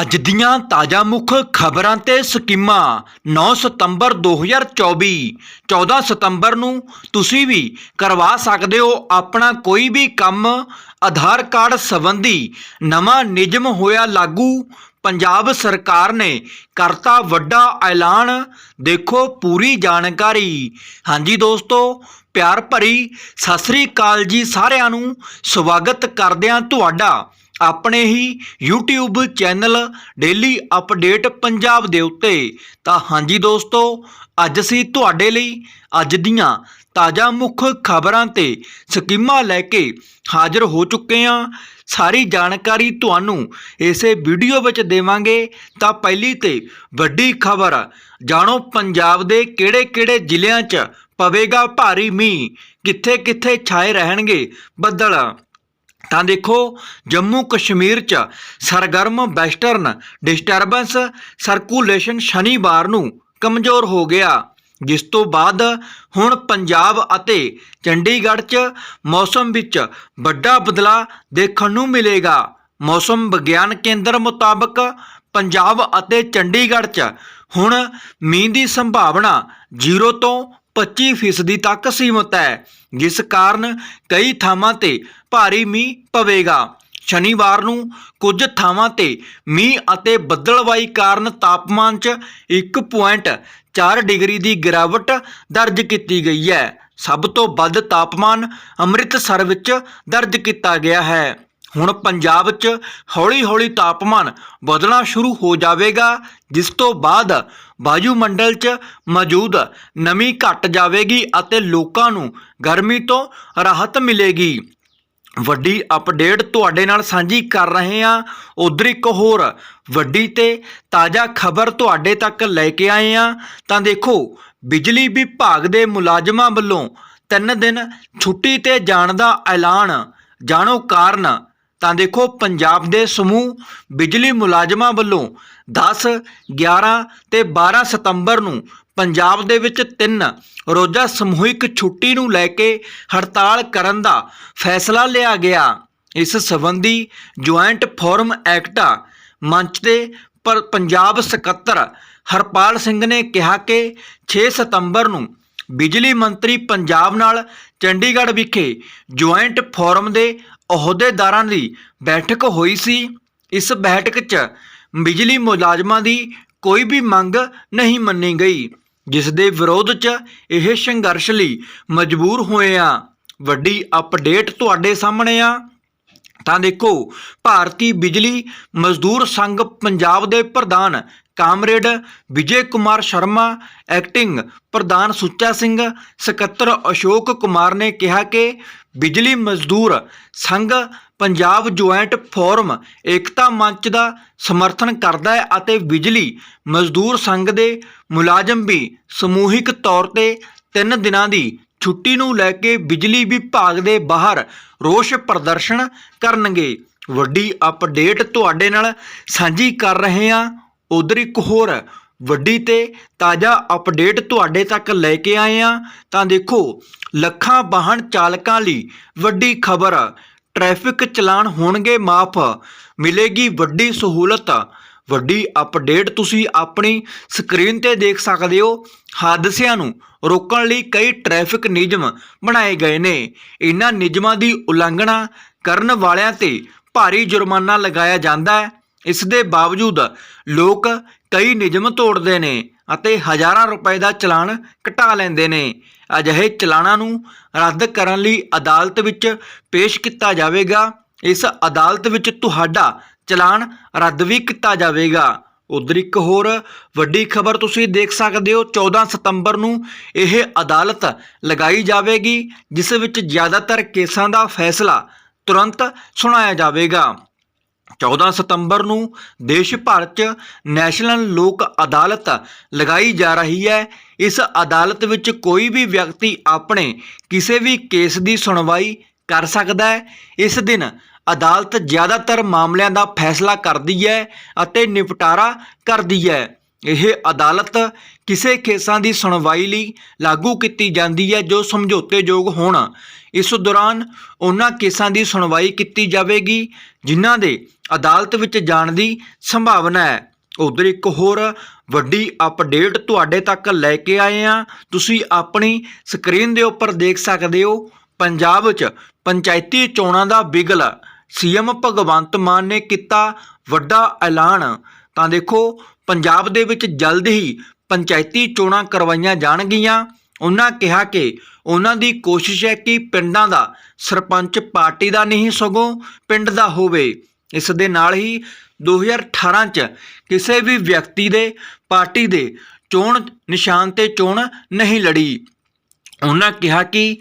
ਅੱਜ ਦੀਆਂ ਤਾਜ਼ਾ ਮੁੱਖ ਖਬਰਾਂ ਤੇ ਸਕੀਮਾਂ। 9 ਸਤੰਬਰ 2024 14 ਸਤੰਬਰ ਨੂੰ ਤੁਸੀਂ ਵੀ ਕਰਵਾ ਸਕਦੇ ਹੋ ਆਪਣਾ ਕੋਈ ਵੀ ਕੰਮ। ਆਧਾਰ ਕਾਰਡ ਸੰਬੰਧੀ ਨਵਾਂ ਨਿਯਮ ਹੋਇਆ ਲਾਗੂ। ਪੰਜਾਬ ਸਰਕਾਰ ਨੇ ਕਰਤਾ ਵੱਡਾ ਐਲਾਨ। ਦੇਖੋ ਪੂਰੀ ਜਾਣਕਾਰੀ। ਹਾਂਜੀ ਦੋਸਤੋ, ਪਿਆਰ ਭਰੀ ਸਤਿ ਸ੍ਰੀ ਅਕਾਲ ਜੀ ਸਾਰਿਆਂ ਨੂੰ। ਸਵਾਗਤ ਕਰਦਿਆਂ ਤੁਹਾਡਾ ਆਪਣੇ ਹੀ YouTube channel daily update Punjab ਦੇ ਉੱਤੇ। ਤਾਂ ਹਾਂਜੀ ਦੋਸਤੋ, ਅੱਜ ਅਸੀਂ ਤੁਹਾਡੇ ਲਈ ਅੱਜ ਦੀਆਂ ਤਾਜ਼ਾ ਮੁੱਖ ਖਬਰਾਂ ਤੇ ਸਕੀਮਾਂ ਲੈ ਕੇ ਹਾਜ਼ਰ ਹੋ ਚੁੱਕੇ ਹਾਂ। ਸਾਰੀ ਜਾਣਕਾਰੀ ਤੁਹਾਨੂੰ ਇਸੇ ਵੀਡੀਓ ਵਿੱਚ ਦੇਵਾਂਗੇ। ਤਾਂ ਪਹਿਲੀ ਤੇ ਵੱਡੀ ਖਬਰ, ਜਾਣੋ ਪੰਜਾਬ ਦੇ ਕਿਹੜੇ-ਕਿਹੜੇ ਜ਼ਿਲ੍ਹਿਆਂ 'ਚ ਪਵੇਗਾ ਭਾਰੀ ਮੀਂਹ, ਕਿੱਥੇ-ਕਿੱਥੇ ਛਾਏ ਰਹਿਣਗੇ ਬੱਦਲ। ਤਾਂ ਦੇਖੋ, ਜੰਮੂ ਕਸ਼ਮੀਰ 'ਚ ਸਰਗਰਮ, ਵੈਸਟਰਨ ਡਿਸਟਰਬੈਂਸ ਸਰਕੂਲੇਸ਼ਨ ਸ਼ਨੀਵਾਰ ਨੂੰ ਕਮਜ਼ੋਰ ਹੋ ਗਿਆ। ਜਿਸ ਤੋਂ ਬਾਅਦ ਹੁਣ ਪੰਜਾਬ ਅਤੇ ਚੰਡੀਗੜ੍ਹ 'ਚ ਮੌਸਮ ਵਿੱਚ ਵੱਡਾ ਬਦਲਾਅ ਦੇਖਣ ਨੂੰ ਮਿਲੇਗਾ। ਮੌਸਮ ਵਿਗਿਆਨ ਕੇਂਦਰ ਮੁਤਾਬਕ ਪੰਜਾਬ ਅਤੇ ਚੰਡੀਗੜ੍ਹ 'ਚ ਹੁਣ ਮੀਂਹ ਦੀ ਸੰਭਾਵਨਾ 0 ਤੋਂ 25% ਫੀਸਦੀ ਤੱਕ ਸੀਮਤ ਹੈ, ਜਿਸ ਕਾਰਨ ਕਈ ਥਾਵਾਂ ਤੇ ਭਾਰੀ ਮੀਂਹ ਪਵੇਗਾ। ਸ਼ਨੀਵਾਰ ਨੂੰ ਕੁਝ ਥਾਵਾਂ ਤੇ ਮੀਂਹ ਅਤੇ ਬੱਦਲਵਾਈ ਕਾਰਨ ਤਾਪਮਾਨ 'ਚ 1.4 ਡਿਗਰੀ ਦੀ ਗਿਰਾਵਟ ਦਰਜ ਕੀਤੀ ਗਈ ਹੈ। ਸਭ ਤੋਂ ਵੱਧ ਤਾਪਮਾਨ ਅੰਮ੍ਰਿਤਸਰ ਵਿੱਚ ਦਰਜ ਕੀਤਾ ਗਿਆ ਹੈ। ਹੁਣ ਪੰਜਾਬ 'ਚ ਹੌਲੀ-ਹੌਲੀ ਤਾਪਮਾਨ ਵਧਣਾ ਸ਼ੁਰੂ ਹੋ ਜਾਵੇਗਾ, ਜਿਸ ਤੋਂ ਬਾਅਦ ਵਾਯੂਮੰਡਲ 'ਚ ਮੌਜੂਦ ਨਮੀ ਘਟ ਜਾਵੇਗੀ ਅਤੇ ਲੋਕਾਂ ਨੂੰ ਗਰਮੀ ਤੋਂ ਰਾਹਤ ਮਿਲੇਗੀ। ਵੱਡੀ ਅਪਡੇਟ ਤੁਹਾਡੇ ਨਾਲ ਸਾਂਝੀ ਕਰ ਰਹੇ ਹਾਂ। ਉਧਰ ਇੱਕ ਹੋਰ ਵੱਡੀ ਤੇ ਤਾਜ਼ਾ ਖਬਰ ਤੁਹਾਡੇ ਤੱਕ ਲੈ ਕੇ ਆਏ ਹਾਂ। ਤਾਂ ਦੇਖੋ, ਬਿਜਲੀ ਵਿਭਾਗ ਦੇ ਮੁਲਾਜ਼ਮਾਂ ਵੱਲੋਂ 3 ਦਿਨ ਛੁੱਟੀ ਤੇ ਜਾਣ ਦਾ ਐਲਾਨ। ਜਾਣੋ ਕਾਰਨ ਤਾਂ ਦੇਖੋ ਪੰਜਾਬ ਦੇ ਸਮੂਹ ਬਿਜਲੀ ਮੁਲਾਜ਼ਮਾਂ ਵੱਲੋਂ 10 11 ਤੇ 12 ਸਤੰਬਰ ਨੂੰ ਪੰਜਾਬ ਦੇ ਵਿੱਚ ਤਿੰਨ ਰੋਜ਼ਾ ਸਮੂਹਿਕ ਛੁੱਟੀ ਨੂੰ ਲੈ ਕੇ ਹੜਤਾਲ ਕਰਨ ਦਾ ਫੈਸਲਾ ਲਿਆ ਗਿਆ। ਇਸ ਸੰਬੰਧੀ ਜੁਆਇੰਟ ਫੋਰਮ ਐਕਟ ਮੰਚ ਦੇ ਪਰ ਪੰਜਾਬ ਸਕੱਤਰ ਹਰਪਾਲ ਸਿੰਘ ਨੇ ਕਿਹਾ ਕਿ 6 ਸਤੰਬਰ ਨੂੰ ਬਿਜਲੀ ਮੰਤਰੀ ਪੰਜਾਬ ਨਾਲ ਚੰਡੀਗੜ੍ਹ ਵਿਖੇ ਜੁਆਇੰਟ ਫੋਰਮ ਦੇ ਅਹੁਦੇਦਾਰਾਂ ਦੀ ਬੈਠਕ ਹੋਈ ਸੀ। ਇਸ ਬੈਠਕ 'ਚ ਬਿਜਲੀ ਮੁਲਾਜ਼ਮਾਂ ਦੀ ਕੋਈ ਵੀ ਮੰਗ ਨਹੀਂ ਮੰਨੀ ਗਈ, ਜਿਸ ਦੇ ਵਿਰੋਧ 'ਚ ਇਹ ਸੰਘਰਸ਼ ਲਈ ਮਜਬੂਰ ਹੋਏ ਆ। ਵੱਡੀ ਅਪਡੇਟ ਤੁਹਾਡੇ ਸਾਹਮਣੇ ਆ। ਤਾਂ ਦੇਖੋ, ਭਾਰਤੀ ਬਿਜਲੀ ਮਜ਼ਦੂਰ ਸੰਘ ਪੰਜਾਬ ਦੇ ਪ੍ਰਧਾਨ ਕਾਮਰੇਡ ਵਿਜੇ ਕੁਮਾਰ ਸ਼ਰਮਾ, ਐਕਟਿੰਗ ਪ੍ਰਧਾਨ ਸੁੱਚਾ ਸਿੰਘ, ਸਕੱਤਰ ਅਸ਼ੋਕ ਕੁਮਾਰ ਨੇ ਕਿਹਾ ਕਿ ਬਿਜਲੀ ਮਜ਼ਦੂਰ ਸੰਘ ਪੰਜਾਬ ਜੁਆਇੰਟ ਫੋਰਮ ਏਕਤਾ ਮੰਚ ਦਾ ਸਮਰਥਨ ਕਰਦਾ ਹੈ ਅਤੇ ਬਿਜਲੀ ਮਜ਼ਦੂਰ ਸੰਘ ਦੇ ਮੁਲਾਜ਼ਮ ਵੀ ਸਮੂਹਿਕ ਤੌਰ ਤੇ 3 ਦਿਨਾਂ ਦੀ ਛੁੱਟੀ ਨੂੰ ਲੈ ਕੇ ਬਿਜਲੀ ਵਿਭਾਗ ਦੇ ਬਾਹਰ ਰੋਸ ਪ੍ਰਦਰਸ਼ਨ ਕਰਨਗੇ। ਵੱਡੀ ਅਪਡੇਟ ਤੁਹਾਡੇ ਨਾਲ ਸਾਂਝੀ ਕਰ ਰਹੇ ਹਾਂ। ਉਧਰ ਇੱਕ ਹੋਰ ਵੱਡੀ ਤੇ ਤਾਜ਼ਾ ਅਪਡੇਟ ਤੁਹਾਡੇ ਤੱਕ ਲੈ ਕੇ ਆਏ ਹਾਂ। ਤਾਂ ਦੇਖੋ, ਲੱਖਾਂ ਵਾਹਨ ਚਾਲਕਾਂ ਲਈ ਵੱਡੀ ਖਬਰ ਟ੍ਰੈਫਿਕ ਚਲਾਨ ਹੋਣਗੇ ਮਾਫ, ਮਿਲੇਗੀ ਵੱਡੀ ਸਹੂਲਤ। ਵੱਡੀ ਅਪਡੇਟ ਤੁਸੀਂ ਆਪਣੀ ਸਕਰੀਨ ਤੇ ਦੇਖ ਸਕਦੇ ਹੋ। ਹਾਦਸਿਆਂ ਨੂੰ ਰੋਕਣ ਲਈ ਕਈ ਟ੍ਰੈਫਿਕ ਨਿਯਮ ਬਣਾਏ ਗਏ ਨੇ। ਇਹਨਾਂ ਨਿਯਮਾਂ ਦੀ ਉਲੰਘਣਾ ਕਰਨ ਵਾਲਿਆਂ ਤੇ ਭਾਰੀ ਜੁਰਮਾਨਾ ਲਗਾਇਆ ਜਾਂਦਾ ਹੈ। ਇਸ ਦੇ ਬਾਵਜੂਦ ਲੋਕ ਕਈ ਨਿਯਮ ਤੋੜਦੇ ਨੇ ਅਤੇ ਹਜ਼ਾਰਾਂ ਰੁਪਏ ਦਾ ਚਲਾਨ ਕਟਾ ਲੈਂਦੇ ਨੇ। ਅਜਿਹੇ ਚਲਾਨਾਂ ਨੂੰ ਰੱਦ ਕਰਨ ਲਈ ਅਦਾਲਤ ਵਿੱਚ ਪੇਸ਼ ਕੀਤਾ ਜਾਵੇਗਾ। ਇਸ ਅਦਾਲਤ ਵਿੱਚ ਤੁਹਾਡਾ ਚਲਾਨ ਰੱਦ ਵੀ ਕੀਤਾ ਜਾਵੇਗਾ। ਉਧਰ ਇੱਕ ਹੋਰ ਵੱਡੀ ਖਬਰ ਤੁਸੀਂ ਦੇਖ ਸਕਦੇ ਹੋ। 14 ਸਤੰਬਰ ਨੂੰ ਇਹ ਅਦਾਲਤ ਲਗਾਈ ਜਾਵੇਗੀ, ਜਿਸ ਵਿੱਚ ਜ਼ਿਆਦਾਤਰ ਕੇਸਾਂ ਦਾ ਫੈਸਲਾ ਤੁਰੰਤ ਸੁਣਾਇਆ ਜਾਵੇਗਾ। 14 ਸਤੰਬਰ ਨੂੰ ਦੇਸ਼ ਭਰ 'ਚ ਨੈਸ਼ਨਲ ਲੋਕ ਅਦਾਲਤ ਲਗਾਈ ਜਾ ਰਹੀ ਹੈ। ਇਸ ਅਦਾਲਤ ਵਿੱਚ ਕੋਈ ਵੀ ਵਿਅਕਤੀ ਆਪਣੇ ਕਿਸੇ ਵੀ ਕੇਸ ਦੀ ਸੁਣਵਾਈ ਕਰ ਸਕਦਾ ਹੈ। ਇਸ ਦਿਨ ਅਦਾਲਤ ਜ਼ਿਆਦਾਤਰ ਮਾਮਲਿਆਂ ਦਾ ਫੈਸਲਾ ਕਰਦੀ ਹੈ ਅਤੇ ਨਿਪਟਾਰਾ ਕਰਦੀ ਹੈ। ਇਹ ਅਦਾਲਤ ਕਿਸੇ ਕੇਸਾਂ ਦੀ ਸੁਣਵਾਈ ਲਈ ਲਾਗੂ ਕੀਤੀ ਜਾਂਦੀ ਹੈ ਜੋ ਸਮਝੌਤੇਯੋਗ ਹੋਣ। ਇਸ ਦੌਰਾਨ ਉਹਨਾਂ ਕੇਸਾਂ ਦੀ ਸੁਣਵਾਈ ਕੀਤੀ ਜਾਵੇਗੀ, ਜਿਨ੍ਹਾਂ ਦੇ ਅਦਾਲਤ ਵਿੱਚ ਜਾਣ ਦੀ ਸੰਭਾਵਨਾ ਹੈ। ਉਧਰ ਇੱਕ ਹੋਰ ਵੱਡੀ ਅਪਡੇਟ ਤੁਹਾਡੇ ਤੱਕ ਲੈ ਕੇ ਆਏ ਆ ਤੁਸੀਂ ਆਪਣੀ ਸਕਰੀਨ ਦੇ ਉੱਪਰ ਦੇਖ ਸਕਦੇ ਹੋ, ਪੰਜਾਬ 'ਚ ਪੰਚਾਇਤੀ ਚੋਣਾਂ ਦਾ ਬਿਗਲ। ਸੀਐਮ ਭਗਵੰਤ ਮਾਨ ਨੇ ਕੀਤਾ ਵੱਡਾ ਐਲਾਨ। ਤਾਂ ਦੇਖੋ, ਪੰਜਾਬ ਦੇ ਵਿੱਚ ਜਲਦ ਹੀ ਪੰਚਾਇਤੀ ਚੋਣਾਂ ਕਰਵਾਈਆਂ ਜਾਣਗੀਆਂ। ਉਹਨਾਂ ਕਿਹਾ ਕਿ ਉਹਨਾਂ ਦੀ ਕੋਸ਼ਿਸ਼ ਹੈ ਕਿ ਪਿੰਡਾਂ ਦਾ ਸਰਪੰਚ ਪਾਰਟੀ ਦਾ ਨਹੀਂ ਸਗੋਂ ਪਿੰਡ ਦਾ ਹੋਵੇ। ਇਸ ਦੇ ਨਾਲ ਹੀ 2018 ਚ ਕਿਸੇ ਵੀ ਵਿਅਕਤੀ ਦੇ ਪਾਰਟੀ ਦੇ ਚੋਣ ਨਿਸ਼ਾਨ ਤੇ ਚੋਣ ਨਹੀਂ ਲੜੀ। ਉਹਨਾਂ ਕਿਹਾ ਕਿ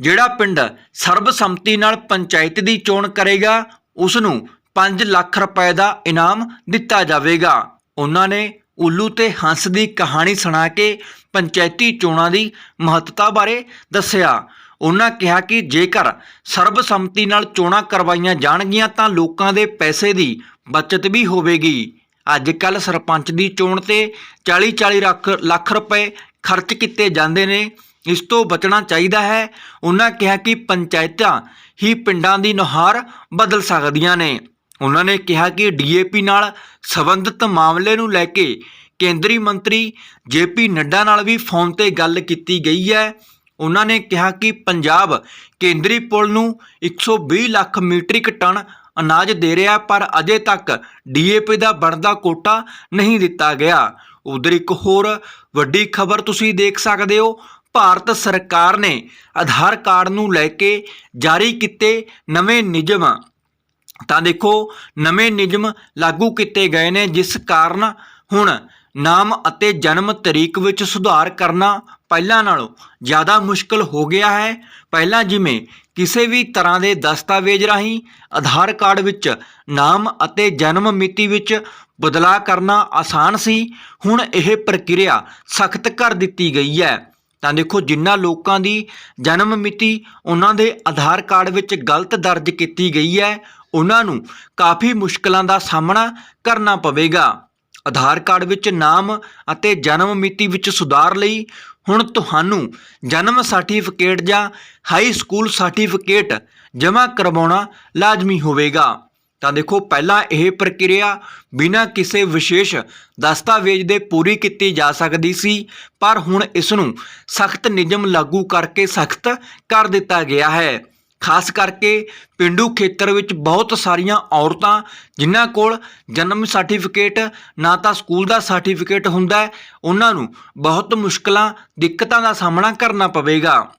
ਜਿਹੜਾ ਪਿੰਡ ਸਰਬਸੰਮਤੀ ਨਾਲ ਪੰਚਾਇਤ ਦੀ ਚੋਣ ਕਰੇਗਾ ਉਸ ਨੂੰ 5 ਲੱਖ ਰੁਪਏ ਦਾ ਇਨਾਮ ਦਿੱਤਾ ਜਾਵੇਗਾ। ਉਹਨਾਂ ਨੇ ਉੱਲੂ ਤੇ ਹੰਸ ਦੀ ਕਹਾਣੀ ਸੁਣਾ ਕੇ ਪੰਚਾਇਤੀ ਚੋਣਾਂ ਦੀ ਮਹੱਤਤਾ ਬਾਰੇ ਦੱਸਿਆ। ਉਹਨਾਂ ਕਿਹਾ ਕਿ ਜੇਕਰ ਸਰਬਸੰਮਤੀ ਨਾਲ ਚੋਣਾਂ ਕਰਵਾਈਆਂ ਜਾਣਗੀਆਂ ਤਾਂ ਲੋਕਾਂ ਦੇ ਪੈਸੇ ਦੀ ਬਚਤ ਵੀ ਹੋਵੇਗੀ। ਅੱਜ ਕੱਲ ਸਰਪੰਚ ਦੀ ਚੋਣ ਤੇ 40-40 ਲੱਖ ਲੱਖ ਰੁਪਏ ਖਰਚ ਕੀਤੇ ਜਾਂਦੇ ਨੇ। ਇਸ ਤੋਂ ਬਚਣਾ ਚਾਹੀਦਾ ਹੈ। ਉਹਨਾਂ ਕਿਹਾ ਕਿ ਪੰਚਾਇਤਾਂ ਹੀ ਪਿੰਡਾਂ ਦੀ ਨੁਹਾਰ ਬਦਲ ਸਕਦੀਆਂ ਨੇ। ਉਹਨਾਂ ਨੇ ਕਿਹਾ ਕਿ ਡੀਏਪੀ ਨਾਲ ਸੰਬੰਧਿਤ ਮਾਮਲੇ ਨੂੰ ਲੈ ਕੇ ਕੇਂਦਰੀ ਮੰਤਰੀ ਜੇਪੀ ਨੱਡਾ ਨਾਲ ਵੀ ਫੋਨ ਤੇ ਗੱਲ ਕੀਤੀ ਗਈ ਹੈ। ਉਹਨਾਂ ਨੇ ਕਿਹਾ ਕਿ ਪੰਜਾਬ ਕੇਂਦਰੀ ਪੁਲ ਨੂੰ 120 ਲੱਖ ਮੀਟ੍ਰਿਕ ਟਨ ਅਨਾਜ ਦੇ ਰਿਹਾ, ਪਰ ਅਜੇ ਤੱਕ ਡੀਏਪੀ ਦਾ ਬਣਦਾ ਕੋਟਾ ਨਹੀਂ ਦਿੱਤਾ ਗਿਆ। ਉਧਰ ਇੱਕ ਹੋਰ ਵੱਡੀ ਖਬਰ ਤੁਸੀਂ ਦੇਖ ਸਕਦੇ ਹੋ। ਭਾਰਤ ਸਰਕਾਰ ਨੇ ਆਧਾਰ ਕਾਰਡ ਨੂੰ ਲੈ ਕੇ ਜਾਰੀ ਕੀਤੇ ਨਵੇਂ ਨਿਯਮ। ਤਾਂ ਦੇਖੋ, ਨਵੇਂ ਨਿਯਮ ਲਾਗੂ ਕੀਤੇ ਗਏ ਨੇ, ਜਿਸ ਕਾਰਨ ਹੁਣ ਨਾਮ ਅਤੇ ਜਨਮ ਤਰੀਕ ਵਿੱਚ ਸੁਧਾਰ ਕਰਨਾ ਪਹਿਲਾਂ ਨਾਲੋਂ ਜ਼ਿਆਦਾ ਮੁਸ਼ਕਲ ਹੋ ਗਿਆ ਹੈ। ਪਹਿਲਾਂ ਜਿਵੇਂ ਕਿਸੇ ਵੀ ਤਰ੍ਹਾਂ ਦੇ ਦਸਤਾਵੇਜ਼ ਰਾਹੀਂ ਆਧਾਰ ਕਾਰਡ ਵਿੱਚ ਨਾਮ ਅਤੇ ਜਨਮ ਮਿਤੀ ਵਿੱਚ ਬਦਲਾਅ ਕਰਨਾ ਆਸਾਨ ਸੀ। ਹੁਣ ਇਹ ਪ੍ਰਕਿਰਿਆ ਸਖਤ ਕਰ ਦਿੱਤੀ ਗਈ ਹੈ। ਤਾਂ ਦੇਖੋ ਜਿਨ੍ਹਾਂ ਲੋਕਾਂ ਦੀ ਜਨਮ ਮਿਤੀ ਉਹਨਾਂ ਦੇ ਆਧਾਰ ਕਾਰਡ ਵਿੱਚ ਗਲਤ ਦਰਜ ਕੀਤੀ ਗਈ ਹੈ, ਉਹਨਾਂ ਨੂੰ ਕਾਫੀ ਮੁਸ਼ਕਲਾਂ ਦਾ ਸਾਹਮਣਾ ਕਰਨਾ ਪਵੇਗਾ। ਆਧਾਰ ਕਾਰਡ ਵਿੱਚ ਨਾਮ ਅਤੇ ਜਨਮ ਮਿਤੀ ਵਿੱਚ ਸੁਧਾਰ ਲਈ ਹੁਣ ਤੁਹਾਨੂੰ ਜਨਮ ਸਰਟੀਫਿਕੇਟ ਜਾਂ ਹਾਈ ਸਕੂਲ ਸਰਟੀਫਿਕੇਟ ਜਮ੍ਹਾਂ ਕਰਵਾਉਣਾ ਲਾਜ਼ਮੀ ਹੋਵੇਗਾ। ਤਾਂ ਦੇਖੋ ਪਹਿਲਾਂ ਇਹ ਪ੍ਰਕਿਰਿਆ ਬਿਨਾਂ ਕਿਸੇ ਵਿਸ਼ੇਸ਼ ਦਸਤਾਵੇਜ਼ ਦੇ ਪੂਰੀ ਕੀਤੀ ਜਾ ਸਕਦੀ ਸੀ, ਪਰ ਹੁਣ ਇਸ ਨੂੰ ਸਖਤ ਨਿਯਮ ਲਾਗੂ ਕਰਕੇ ਸਖਤ ਕਰ ਦਿੱਤਾ ਗਿਆ ਹੈ। ਖਾਸ ਕਰਕੇ ਪਿੰਡੂ ਖੇਤਰ ਵਿੱਚ ਬਹੁਤ ਸਾਰੀਆਂ ਔਰਤਾਂ ਜਿਨ੍ਹਾਂ ਕੋਲ ਜਨਮ ਸਰਟੀਫਿਕੇਟ, ਨਾ ਤਾਂ ਸਕੂਲ ਦਾ ਸਰਟੀਫਿਕੇਟ ਹੁੰਦਾ ਉਹਨਾਂ ਨੂੰ ਬਹੁਤ ਮੁਸ਼ਕਲਾਂ, ਦਿੱਕਤਾਂ ਦਾ ਸਾਹਮਣਾ ਕਰਨਾ ਪਵੇਗਾ।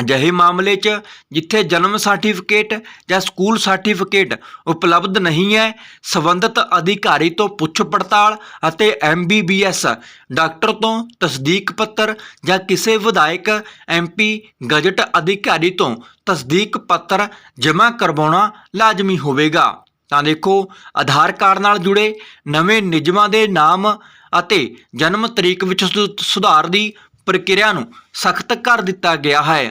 ਅਜਿਹੇ ਮਾਮਲੇ 'ਚ ਜਿੱਥੇ ਜਨਮ ਸਰਟੀਫਿਕੇਟ ਜਾਂ ਸਕੂਲ ਸਰਟੀਫਿਕੇਟ ਉਪਲਬਧ ਨਹੀਂ ਹੈ, ਸੰਬੰਧਿਤ ਅਧਿਕਾਰੀ ਤੋਂ ਪੁੱਛ ਪੜਤਾਲ ਅਤੇ ਐਮਬੀਬੀਐਸ ਡਾਕਟਰ ਤੋਂ ਤਸਦੀਕ ਪੱਤਰ ਜਾਂ ਕਿਸੇ ਵਿਧਾਇਕ ਐਮਪੀ ਗਜਟ ਅਧਿਕਾਰੀ ਤੋਂ ਤਸਦੀਕ ਪੱਤਰ ਜਮ੍ਹਾਂ ਕਰਵਾਉਣਾ ਲਾਜ਼ਮੀ ਹੋਵੇਗਾ। ਤਾਂ ਦੇਖੋ, ਆਧਾਰ ਕਾਰਡ ਨਾਲ ਜੁੜੇ ਨਵੇਂ ਨਿਯਮਾਂ ਦੇ ਨਾਮ ਅਤੇ ਜਨਮ ਤਰੀਕ ਵਿੱਚ ਸੁ- ਸੁਧਾਰ ਦੀ ਪ੍ਰਕਿਰਿਆ ਨੂੰ ਸਖਤ ਕਰ ਦਿੱਤਾ ਗਿਆ ਹੈ।